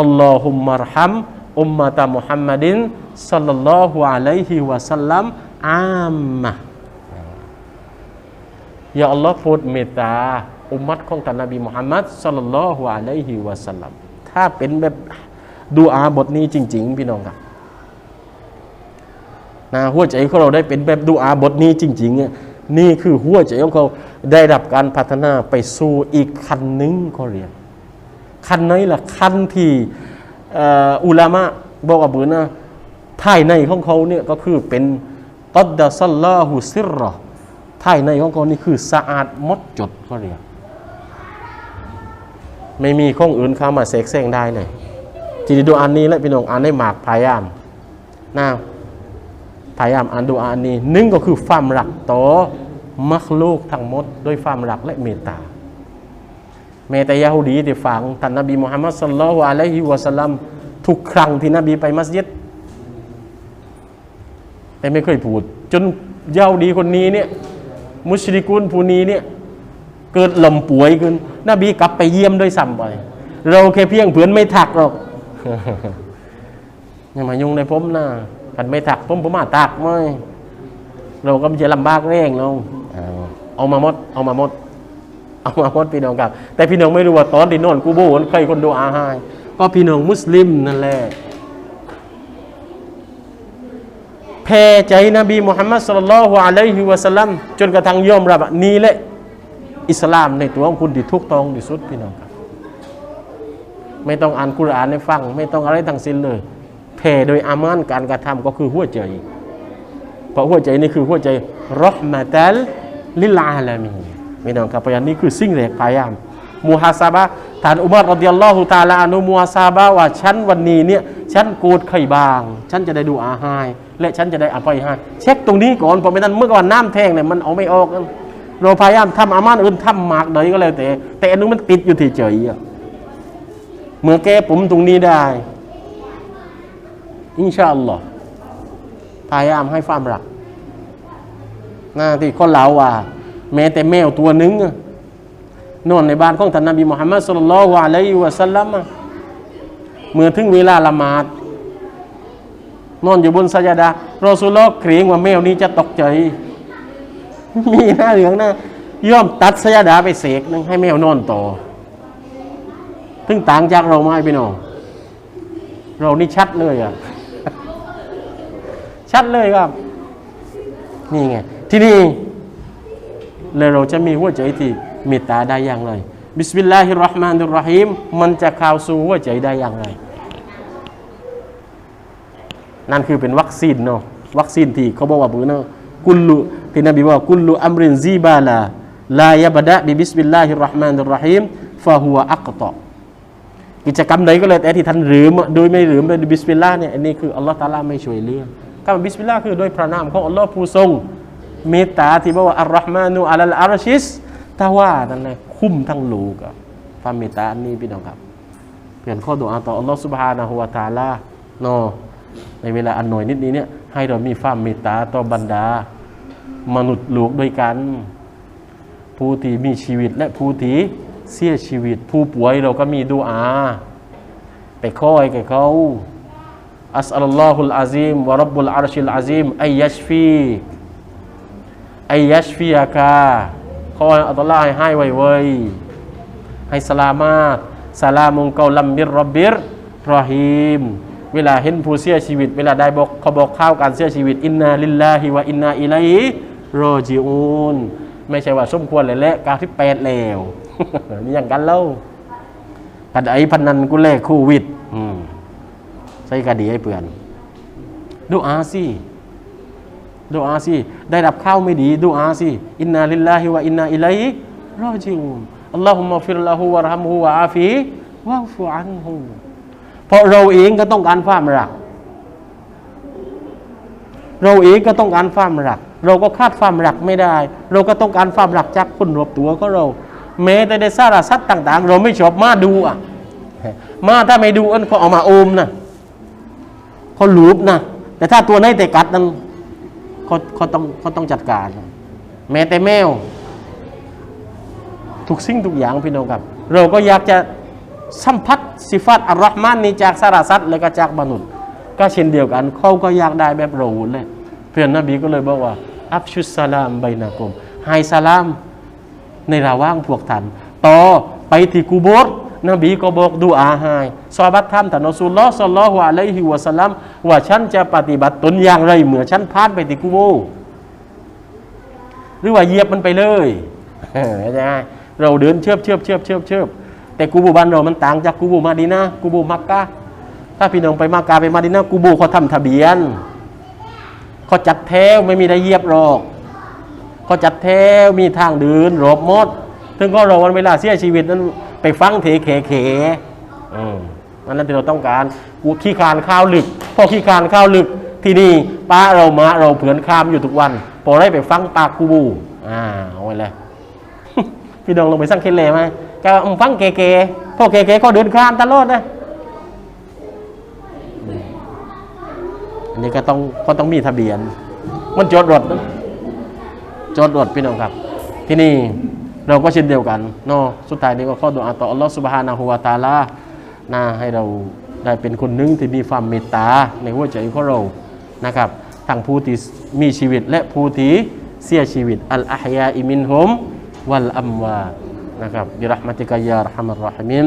อัลลอฮุมมารฮัมอุมมะตะมุฮัมมัดินสัลลัลลอฮุอะลัยฮิวะสัลลัมอามมะยาอัลลอฮ์โปรดเมตตาอุมมัตของท่านนบีมุฮัมมัดสัลลัลลอฮุอะลัยฮิวะสัลลัมถ้าเป็นแบบดูอาบทนี้จริง ๆ พี่น้องครับนะหัวใจของเราได้เป็นแบบดูอาบทนี้จริงๆเนี่ยนี่คือหัวใจของเขาได้รับการพัฒนาไปสู่อีกขั้นหนึ่งเขาเรียน ขั้นไหนล่ะขั้นที่อุลามะบอกว่าเบือนะภายในของเขาเนี่ยก็คือเป็นกัดดะซัลลาฮุซิรรอภายในของเขานี่คือสะอาดหมดจดเขาเรียกไม่มีข้องอื่นเข้ามาเสกแซงได้เลยจีดีดูอันนี้และพี่น้องอ่านได้หมากพยายามนะพยายามอ่านดูอันนี้หนึ่งก็คือความรักต่อมักลูกทั้งหมดด้วยความรักและเมตตา แม้แต่ยาฮูดีที่ฟังท่านนบีมุฮัมมัดสัลลัลลอฮุอะลัยฮิวะสัลลัมทุกครั้งที่นบีไปมัสยิดแต่ไม่เคยพูด จนยาฮูดีคนนี้เนี่ยมุชริกุนผู้นี้เนี่ยเกิดลมป่วยขึ้น นบีกลับไปเยี่ยมด้วยซ้ำไปเราแค่เพียงเพื่อนไม่ถักหรอกอย่ามายุ่งในผมนะผันไม่ถักผมผมมาตักไหมเราก็ไม่จะลำบากแรงเราเอาเอามาหมด เอามาหมด เอามาหมดพี่น้องครับ แต่พี่น้องไม่รู้ว่าตอนที่นอนกูโบนใครคนดูอาให้ก็พี่น้องมุสลิมนั่นแหละแพ้ใจนบีมุฮัมมัดสุลลัลฮุอะลัยฮิวะสัลลัมจนกระทั่งยอมรับนี่แหละอิสลามในตัวของคุณที่ถูกต้องที่สุดพี่น้องครับ ไม่ต้องอ่านกุรอานให้ฟัง ไม่ต้องอะไรทั้งสิ้นเลยแพ้โดยอามานการกระทำก็คือหัวใจ เพราะหัวใจนี่คือหัวใจรอห์มะตัลลิลอาลามีน พี่น้องครับเพราะฉะนั้นนี่คือสิ่งแรกพยายามมูฮาซาบะท่านอุมัรรดิยัลลอฮุตาลาอนุมูฮาซาบะว่าฉันวันนี้เนี่ยฉันโกรธใครบาง ฉันจะได้ดูอาให้และฉันจะได้อภัยให้เช็คตรงนี้ก่อนเพราะไม่นั้นเมื่อก่อนน้ำแท่งเนี่ยมันเอาไม่ออกเราพยายามทำอามานอื่นทำหมากใดก็แล้วแต่ แต่อันนู้นมันติดอยู่ที่เฉยเมื่อแก้ผมตรงนี้ได้ อินชาอัลลอฮ์พยายามให้ความรักหน้าที่คนเราว่า แม้แต่แมวตัวหนึงนอนในบ้านของท่านนบีมุฮัมมัดสุลลัลลอฮุอะลัยวะสัลลัมเมื่อถึงเวลาละหมาด นอนอยู่บนสัจดารอซูลลอฮ์เกรงว่าแมวนี้จะตกใจ มีหน้าเหลืองน้าย่อมตัดสัจดาไปเสกนึงให้แมวนอนต่อถึงต่างจากเราไหมพี่น้องเรานี่ชัดเลยอะ ชัดเลยครับ นี่ไง ที่นี่ เลยเราจะมีหัวใจที่เมตตาได้อย่างไรบิสมิลลาฮิรราะห์มานิรราะฮีมมันจะเข้าสู่หัวใจได้อย่างไร นั่นคือเป็นวัคซีนเนาะวัคซีนที่เขาบอกว่าบือเนาะกุลลุที่นบีบอกว่ากุลลุอัมรินซีบาลาลายบดะบิบิสมิลลาฮิรราะห์มานิรราะฮีมฟะฮุวอักตอกิจกรรมใดก็เลยแต่ที่ท่านลืมโดยไม่ลืมโดยบิสมิลลาห์เนี่ยอันนี้คืออัลลอฮ์ตาลาไม่ช่วยเหลือคำว่าบิสมิลลาห์คือโดยพระนามของอัลลอฮ์ผู้ทรง เมตตาที่บอกว่าอัลลอฮ์มานูอัลลอารชิสถ้าว่านั่นแหละคุ้มทั้งลูกอะความเมตตาอันนี้พี่น้องครับ เปลี่ยนข้อดุอาต่ออัลลอฮ์สุบฮานะฮูวาตาลาเนาะในเวลาอันหน่อยนิดนี้เนี่ยให้เรามีความเมตตาต่อบรรดา มนุษย์ลูกด้วยกัน ผู้ที่มีชีวิตและผู้ที่เสียชีวิต ผู้ป่วยเราก็มีดูอา ไปคอยกับเขาอัสอัลลอฮุลอาซิมวะรับบุลอาร์ชิลอาซิมไอยัชฟี อยัชฟีอากาขออัลลอฮ์ให้ให้ไวไวให้สลามาตสลามุงเกาลัมมิรรบิรรอฮีม เวลาเห็นผู้เสียชีวิต เวลาได้บอกเขาบอกข้าวการเสียชีวิต อินนาลิลลาฮิวะอินนาอิลัยฮิรจิอูนไม่ใช่ว่าสมควรเลยแหละกาที่แปดแล้วนี่อย่างกันเล่าปัดไอพันนันกูแลกโควิดอืมใส่กะดีให้เปื่อนดูอาสิ ดูอาสิได้รับข้าวไม่ดีดูอาสิอินนาลิลลาฮิวะอินนาอิลัยรอจิอูนอัลลอฮุมะฟิรละฮูวะรฮัมฮูวะอาฟีวะฟูอันฮูเพราะเราเองก็ต้องการความรัก เราเองก็ต้องการความรัก เราก็คาดความรักไม่ได้ เราก็ต้องการความรักจากคนรอบตัวก็เรา แม้แต่ในสารสัตว์ต่าง ๆ เราไม่ชอบมาดูอะมาถ้าไม่ดูอันเขาเอามาโอมนะเขาลูบนะแต่ถ้าตัวไหนแต่กัดนั้น เขาเขาต้องเขาต้องจัดการ แม้แต่แมวทุกสิ่งทุกอย่างพี่น้องครับ เราก็อยากจะสัมผัสสิฟัตอัลรอฮ์มานนี้จากสารสัตว์และก็จากมนุษย์ ก็เช่นเดียวกันเขาก็อยากได้แบบเราเลยเพื่อนนบีก็เลยบอกว่า อับชุสสลามไบนากุมให้สลามในระหว่างพวกท่านต่อไปที่กูโบส นบีก็บอกดูอาให้ซอฮาบัตท่านท่านอัสุลลอฮ์สัลลัลลอฮุอะลัยฮิวะสัลลัมว่าฉันจะปฏิบัติตนอย่างไรเหมื่อฉันผ่านไปที่กูโบหรือว่าเหยียบมันไปเลยเออใช่ไหมเราเดินเชื่อบเชื่อบเชื่อบเชื่อบเชื่อบแต่กูโบบ้านเรามันต่างจากกูโบมาดีนะกูโบมักกะถ้าพี่น้องไปมักกะไปมาดีนะกูโบเขาทำทะเบียนเขาจัดแถวไม่มีได้เหยียบหรอกเขาจัดแถวมีทางเดินรอบมดถึงก็รอวันเวลาเสียชีวิตนั้น ไปฟังเถเขเขอืมอันนั้นที่เราต้องการกูขี้คานข้าวลึกพอขี้คานข้าวลึกที่นี่ป้าเรามาเราเผือนข้ามอยู่ทุกวันพอได้ไปฟังปากกูบูอ่าเอาไว้เลยพี่น้องลงไปสร้างเคลเลไหมแกว่าอืมฟังเก๋ๆพวกเก๋ๆก็เดินข้ามตลอดนะอืมอันนี้ก็ต้องก็ต้องมีทะเบียน มันจดรถนะจดรถพี่น้องครับ ที่นี่ เราก็เช่นเดียวกันเนาะสุดท้ายนี้ก็ข้อดุอาต่ออัลลอฮฺสุบฮานะฮูวาตาลานะให้เราได้เป็นคนหนึ่งที่มีความเมตตาในหัวใจของเรานะครับทั้งผู้ที่มีชีวิตและผู้ที่เสียชีวิตอัลอาฮยาอิมินฮุมวัลอัมวานะครับบิรหมติกายาอัรฮัมอัรรอฮิมิน